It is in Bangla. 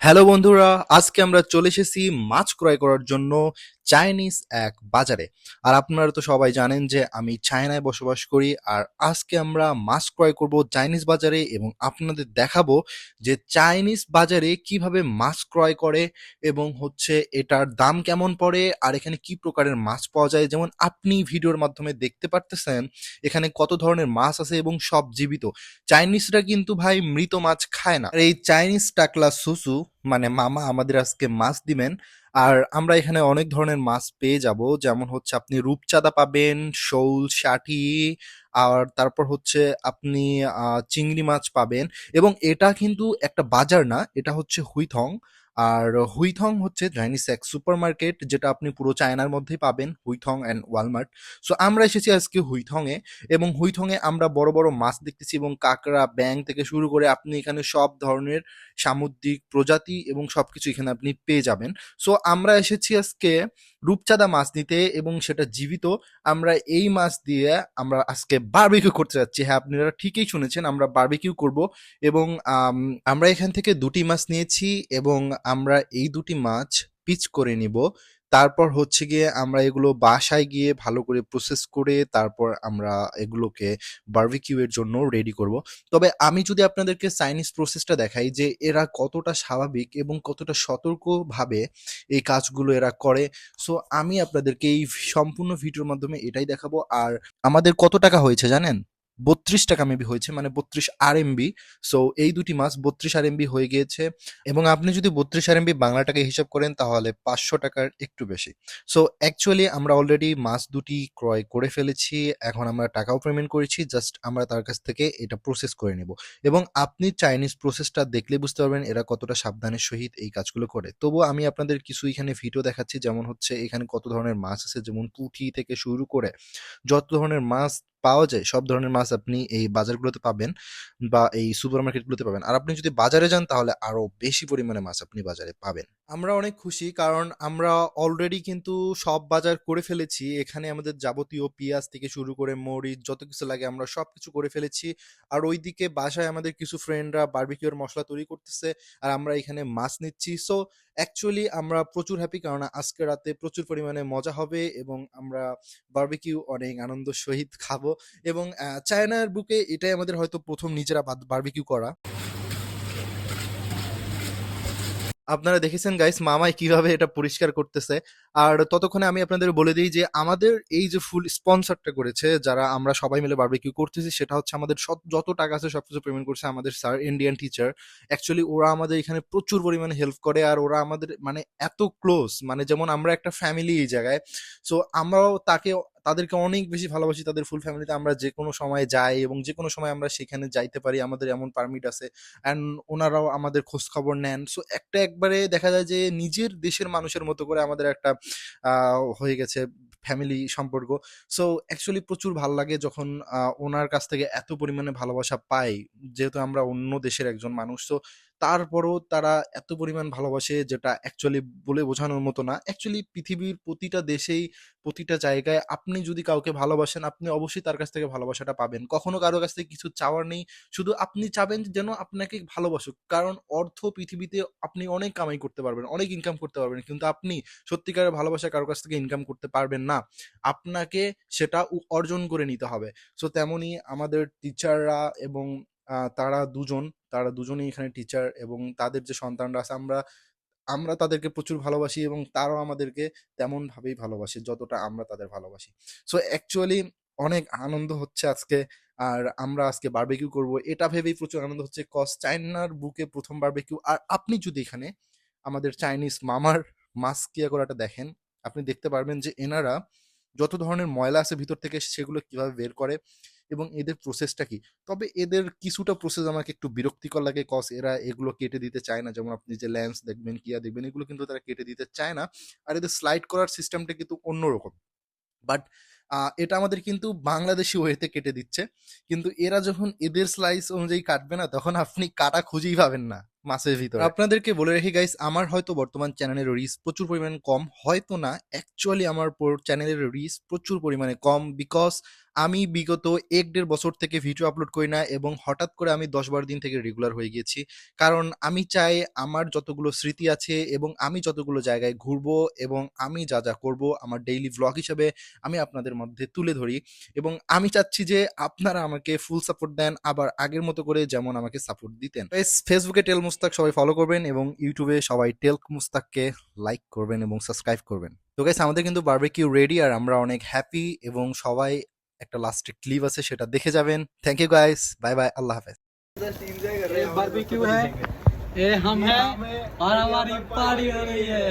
হ্যালো বন্ধুরা আজকে আমরা চলে এসেছি মাছ ক্রয় করার জন্য। চাইনিজ এক বাজারে। আর আপনারা তো সবাই জানেন যে আমি চায়নায় বসবাস করি, আর আজকে আমরা মাছ ক্রয় করব চাইনিজ বাজারে এবং আপনাদের দেখাবো যে চাইনিজ বাজারে কীভাবে মাছ ক্রয় করে এবং হচ্ছে এটার দাম কেমন পড়ে, আর এখানে কি প্রকারের মাছ পাওয়া যায়। যেমন আপনি ভিডিওর মাধ্যমে দেখতে পারতেছেন, এখানে কত ধরনের মাছ আছে এবং সব জীবিত। চাইনিজরা কিন্তু ভাই মৃত মাছ খায় না। এই চাইনিজ টাকলা সুসু মানে মামা আমাদের আজকে মাছ দিবেন আর আমরা এখানে অনেক ধরনের মাছ পেয়ে যাব। যেমন হচ্ছে আপনি রূপচাঁদা পাবেন, শৌল, শাটি, আর তারপর হচ্ছে আপনি চিংড়ি মাছ পাবেন। এবং এটা কিন্তু একটা বাজার না, এটা হচ্ছে হুইথং। আর হুইথং হচ্ছে চাইনিজ এক সুপার মার্কেট যেটা আপনি পুরো চায়নার মধ্যেই পাবেন, হুইথং অ্যান্ড ওয়ালমার্ট। সো আমরা এসেছি আজকে হুইথং এ এবং হুইথংয়ে আমরা বড় বড় মাছ দেখতেছি এবং কাঁকড়া ব্যাং থেকে শুরু করে আপনি এখানে সব ধরনের সামুদ্রিক প্রজাতি এবং সব কিছু এখানে আপনি পেয়ে যাবেন। সো আমরা এসেছি আজকে রূপচাঁদা মাছ নিতে এবং সেটা জীবিত, আমরা এই মাছ দিয়ে আমরা আজকে বারবিকিউ করতে যাচ্ছি। হ্যাঁ আপনারা ঠিকই শুনেছেন, আমরা বারবিকিউ করব এবং আমরা এখান থেকে দুটি মাছ নিয়েছি এবং আমরা এই দুটি মাছ পিচ করে নিব। তারপর হচ্ছে গিয়ে আমরা এগুলো বাসায় গিয়ে ভালো করে প্রসেস করে তারপর আমরা এগুলোকে বারবিকিউ এর জন্য রেডি করব। তবে আমি যদি আপনাদেরকে চাইনিজ প্রসেসটা দেখাই যে এরা কতটা স্বাভাবিক এবং কতটা সতর্কভাবে এই কাজগুলো এরা করে সো আমি আপনাদেরকে এই সম্পূর্ণ ভিডিওর মাধ্যমে এটাই দেখাবো। আর আমাদের কত টাকা হয়েছে জানেন? বত্রিশ টাকা মেবি হয়েছে মানে বত্রিশ আর এমবি সো এই দুটি মাস বত্রিশ আর এমবি হয়ে গিয়েছে। এবং আপনি যদি বত্রিশ আর এমবি বাংলা টাকায় হিসাব করেন, তাহলে পাঁচশো টাকার একটু বেশি। সো অ্যাকচুয়ালি আমরা অলরেডি মাছ দুটি ক্রয় করে ফেলেছি। এখন আমরা টাকাও পেমেন্ট করেছি জাস্ট আমরা তার কাছ থেকে এটা প্রসেস করে নেব। এবং আপনি চাইনিজ প্রসেসটা দেখলে বুঝতে পারবেন, এরা কতটা সাবধানের সহিত এই কাজগুলো করে। তবু আমি আপনাদের কিছু এখানে ভিডিও দেখাচ্ছি, যেমন হচ্ছে এখানে কত ধরনের মাছ আছে, যেমন পুঁটি থেকে শুরু করে, যত ধরনের মাছ পাওয়া যায়, সব ধরনের মাছ আপনি এই বাজারগুলোতে পাবেন বা এই সুপার মার্কেটগুলোতে পাবেন। আর আপনি যদি বাজারে যান, তাহলে আরও বেশি পরিমাণে মাছ আপনি বাজারে পাবেন। আমরা অনেক খুশি কারণ আমরা অলরেডি কিন্তু সব বাজার করে ফেলেছি। এখানে আমাদের যাবতীয় পেঁয়াজ থেকে শুরু করে মরিচ, যত কিছু লাগে আমরা সব কিছু করে ফেলেছি। আর ওইদিকে বাসায় আমাদের কিছু ফ্রেন্ডরা বার্বিকিউর মশলা তৈরি করতেছে, আর আমরা এখানে মাছ নিচ্ছি। সো অ্যাকচুয়ালি আমরা প্রচুর হ্যাপি কারণ আজকে রাতে প্রচুর পরিমাণে মজা হবে এবং আমরা বারবিকিউ অনেক আনন্দ সহিত খাব এবং চায়নার বুকে এটাই আমাদের হয়তো প্রথম নিজেরা বারবিকিউ করা। আপনারা দেখেছেন গাইস মামাই কীভাবে এটা পরিষ্কার করতেছে। আর ততক্ষণে আমি আপনাদের বলে দিই যে আমাদের এই যে ফুল স্পন্সরটা করেছে, যারা আমরা সবাই মিলে বারবিকিউ করতেছি, সেটা হচ্ছে আমাদের সব- যত টাকা আছে সবকিছু পেমেন্ট করছে আমাদের স্যার ইন্ডিয়ান টিচার অ্যাকচুয়ালি ওরা আমাদের এখানে প্রচুর পরিমাণে হেল্প করে আর ওরা আমাদের মানে এত ক্লোজ মানে যেমন আমরা একটা ফ্যামিলি এই জায়গায় সো আমরাও তাকে, তাদেরকে অনেক বেশি ভালোবাসি, তাদের ফুল ফ্যামিলিতে আমরা যে কোনো সময় যাই এবং যে কোনো সময় আমরা সেখানে যাইতে পারি, আমাদের এমন পারমিট আছে অ্যান্ড ওনারাও আমাদের খোঁজ খবর নেন। সো একটা একবারে দেখা যায় যে নিজের দেশের মানুষের মতো করে আমাদের একটা হয়ে গেছে ফ্যামিলি সম্পর্ক। সো অ্যাকচুয়ালি প্রচুর ভালো লাগে যখন ওনার কাছ থেকে এত পরিমাণে ভালোবাসা পাই, যেহেতু আমরা অন্য দেশের একজন মানুষ। তো তারপরও তারা এত পরিমাণ ভালোবাসে যেটা অ্যাকচুয়ালি বলে বোঝানোর মতো না। অ্যাকচুয়ালি পৃথিবীর প্রতিটা দেশেই প্রতিটা জায়গায় আপনি যদি কাউকে ভালোবাসেন, আপনি অবশ্যই তার কাছ থেকে ভালোবাসাটা পাবেন। কখনো কারও কাছ থেকে কিছু চাওয়ার নেই, শুধু আপনি চাবেন যেন আপনাকে ভালোবাসুক। কারণ অর্থ পৃথিবীতে আপনি অনেক কামাই করতে পারবেন, অনেক ইনকাম করতে পারবেন, কিন্তু আপনি সত্যিকারের ভালোবাসা কারও কাছ থেকে ইনকাম করতে পারবেন না। আপনাকে সেটা অর্জন করে নিতে হবে। সো তেমনই আমাদের টিচাররা এবং তারা দুজন, তারা দুজনেই এখানে টিচার এবং তাদের যে সন্তানরা আছে, আমরা আমরা তাদেরকে প্রচুর ভালোবাসি এবং তারাও আমাদেরকে তেমন ভাবেই ভালোবাসে যতটা আমরা তাদের ভালোবাসি। সো অ্যাকচুয়ালি অনেক আনন্দ হচ্ছে আজকে আর আমরা আজকে বারবিকিউ করব। এটা ভেবেই প্রচুর আনন্দ হচ্ছে কস চাইনার বুকে প্রথম বারবিকিউ আর আপনি যদি এখানে আমাদের চাইনিজ মামার মাছ কিয়া করাটা দেখেন, আপনি দেখতে পারবেন যে এনারা যত ধরনের ময়লা আছে ভিতর থেকে, সেগুলো কীভাবে বের করে এবং এদের প্রসেসটা কি? তবে এদের কিছুটা প্রসেস আমাকে একটু বিরক্তিকর লাগে কস এরা এগুলো কেটে দিতে চায় না। যেমন আপনি যে ল্যান্স দেখবেন কিয়া দেখবেন, এগুলো কিন্তু তারা কেটে দিতে চায় না। আর এদের স্লাইড করার সিস্টেমটা কিন্তু অন্যরকম। বাট এটা আমাদের কিন্তু বাংলাদেশি ওয়েতে কেটে দিচ্ছে। কিন্তু এরা যখন এদের স্লাইস অনুযায়ী কাটবে না, তখন আপনি কাটা খুঁজেই পাবেন না মাছের ভিতরে। আপনাদেরকে বলে রাখি গাইস আমার হয়তো বর্তমান চ্যানেলের রিচ প্রচুর পরিমাণে কম। হয়তো না অ্যাকচুয়ালি আমার চ্যানেলের রিচ প্রচুর পরিমাণে কম বিকজ আমি বিগত এক দেড় বছর থেকে ভিডিও আপলোড করি না এবং হঠাৎ করে আমি দশ বারো দিন থেকে রেগুলার হয়ে গেছি কারণ আমি চাই আমার যতগুলো স্মৃতি আছে এবং আমি যতগুলো জায়গায় ঘুরবো এবং আমি যা যা করব আমার ডেইলি ভ্লগ হিসেবে আমি আপনাদের মধ্যে তুলে ধরি। এবং আমি চাচ্ছি যে আপনারা আমাকে ফুল সাপোর্ট দেন, আবার আগের মতো করে যেমন আমাকে সাপোর্ট দিতেন। ফেসবুকে টেল মুস্তাক সবাই ফলো করবেন এবং ইউটিউবে সবাই টেল মুস্তাককে লাইক করবেন এবং সাবস্ক্রাইব করবেন। তো গাইস আমাদের কিন্তু বারবেকিউ রেডি আর আমরা অনেক হ্যাপি এবং সবাই একটা লাস্টে ক্লিপ আছে সেটা দেখে যাবেন thank you guys bye bye আল্লাহ হাফেজ ये बारबेक्यू है ये हम हैं और हमारी पार्टी हो रही है